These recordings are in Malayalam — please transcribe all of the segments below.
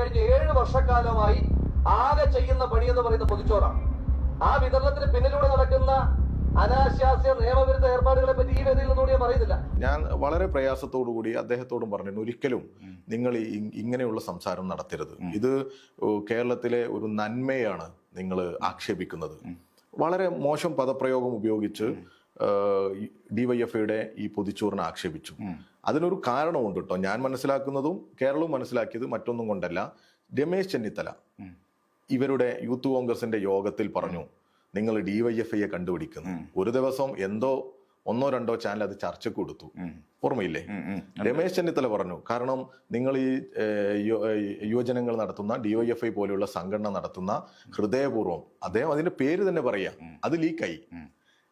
കഴിഞ്ഞ ഏഴ് വർഷക്കാലമായി ആകെ ചെയ്യുന്ന പണി എന്ന് പറയുന്ന പൊതിച്ചോറാണ്. ആ വിതരണത്തിന് പിന്നിലൂടെ നടക്കുന്ന അനാശാസ്യ നിയമവിരുദ്ധ ഏർപ്പാടുകളെ പറ്റി ഈ വേദിയിൽ നിന്നുകൂടി ഞാൻ പറയുന്നില്ല. ഞാൻ വളരെ പ്രയാസത്തോടു കൂടി അദ്ദേഹത്തോടും പറഞ്ഞു ഒരിക്കലും നിങ്ങൾ ഇങ്ങനെയുള്ള സംസാരം നടത്തരുത്. ഇത് കേരളത്തിലെ ഒരു നന്മയാണ് നിങ്ങൾ ആക്ഷേപിക്കുന്നത്. വളരെ മോശം പദപ്രയോഗം ഉപയോഗിച്ച് ഡിവൈഎഫ്ഐയുടെ ഈ പൊതിച്ചോറിനെ ആക്ഷേപിച്ചു. അതിനൊരു കാരണമുണ്ട് കേട്ടോ ഞാൻ മനസ്സിലാക്കുന്നതും കേരളവും മനസ്സിലാക്കിയത് മറ്റൊന്നും കൊണ്ടല്ല. രമേശ് ചെന്നിത്തല ഇവരുടെ യൂത്ത് കോൺഗ്രസിന്റെ യോഗത്തിൽ പറഞ്ഞു നിങ്ങൾ ഡിവൈഎഫ്ഐയെ കണ്ടുപിടിക്കുന്നു. ഒരു ദിവസം എന്തോ ഒന്നോ രണ്ടോ ചാനൽ അത് ചർച്ചയ്ക്ക് കൊടുത്തു. ഓർമ്മയില്ലേ? രമേശ് ചെന്നിത്തല പറഞ്ഞു കാരണം നിങ്ങൾ ഈ യുവജനങ്ങൾ നടത്തുന്ന ഡിവൈഎഫ്ഐ പോലെയുള്ള സംഘടന നടത്തുന്ന ഹൃദയപൂർവം അദ്ദേഹം അതിന്റെ പേര് തന്നെ പറയാ. അത് ലീക്കായി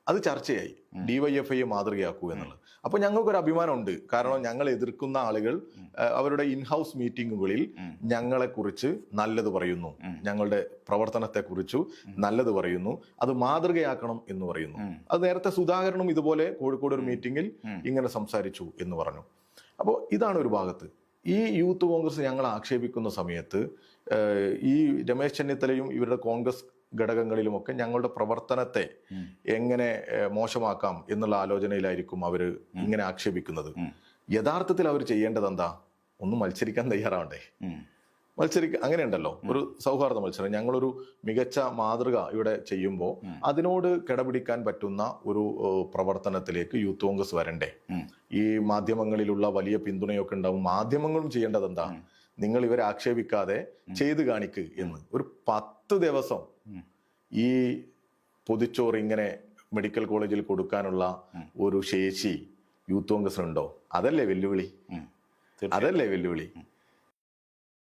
അത് ചർച്ചയായി. ഡിവൈഎഫ്ഐയെ മാതൃകയാക്കൂ എന്നുള്ളത്. അപ്പൊ ഞങ്ങൾക്കൊരു അഭിമാനമുണ്ട്. കാരണം ഞങ്ങൾ എതിർക്കുന്ന ആളുകൾ അവരുടെ ഇൻഹൗസ് മീറ്റിങ്ങുകളിൽ ഞങ്ങളെക്കുറിച്ച് നല്ലത് പറയുന്നു. ഞങ്ങളുടെ പ്രവർത്തനത്തെ കുറിച്ചു നല്ലത് പറയുന്നു. അത് മാതൃകയാക്കണം എന്ന് പറയുന്നു. അത് നേരത്തെ സുധാകരനും ഇതുപോലെ കോഴിക്കോട് ഒരു മീറ്റിംഗിൽ ഇങ്ങനെ സംസാരിച്ചു എന്ന് പറഞ്ഞു. അപ്പോൾ ഇതാണ് ഒരു ഭാഗത്ത്. ഈ യൂത്ത് കോൺഗ്രസ് ഞങ്ങൾ ആക്ഷേപിക്കുന്ന സമയത്ത് ഈ രമേശ് ചെന്നിത്തലയും ഇവരുടെ കോൺഗ്രസ് ഘടകങ്ങളിലുമൊക്കെ ഞങ്ങളുടെ പ്രവർത്തനത്തെ എങ്ങനെ മോശമാക്കാം എന്നുള്ള ആലോചനയിലായിരിക്കും അവർ ഇങ്ങനെ ആക്ഷേപിക്കുന്നത്. യഥാർത്ഥത്തിൽ അവർ ചെയ്യേണ്ടത് എന്താ ഒന്ന് മത്സരിക്കാൻ തയ്യാറാവണ്ടേ? മത്സരിക്ക അങ്ങനെയുണ്ടല്ലോ. ഒരു സൗഹാർദ്ദ മത്സരം. ഞങ്ങളൊരു മികച്ച മാതൃക ഇവിടെ ചെയ്യുമ്പോൾ അതിനോട് കിടപിടിക്കാൻ പറ്റുന്ന ഒരു പ്രവർത്തനത്തിലേക്ക് യൂത്ത് കോൺഗ്രസ് വരണ്ടേ? ഈ മാധ്യമങ്ങളിലുള്ള വലിയ പിന്തുണയൊക്കെ ഉണ്ടാവും. മാധ്യമങ്ങളും ചെയ്യേണ്ടത് എന്താ നിങ്ങൾ ഇവരെ ആക്ഷേപിക്കാതെ ചെയ്തു കാണിക്ക് എന്ന്. ഒരു പത്ത് ദിവസം ഈ പൊതിച്ചോറ് ഇങ്ങനെ മെഡിക്കൽ കോളേജിൽ കൊടുക്കാനുള്ള ഒരു ശേഷി യൂത്ത് കോൺഗ്രസിനുണ്ടോ? അതല്ലേ വെല്ലുവിളി. അതല്ലേ വെല്ലുവിളി.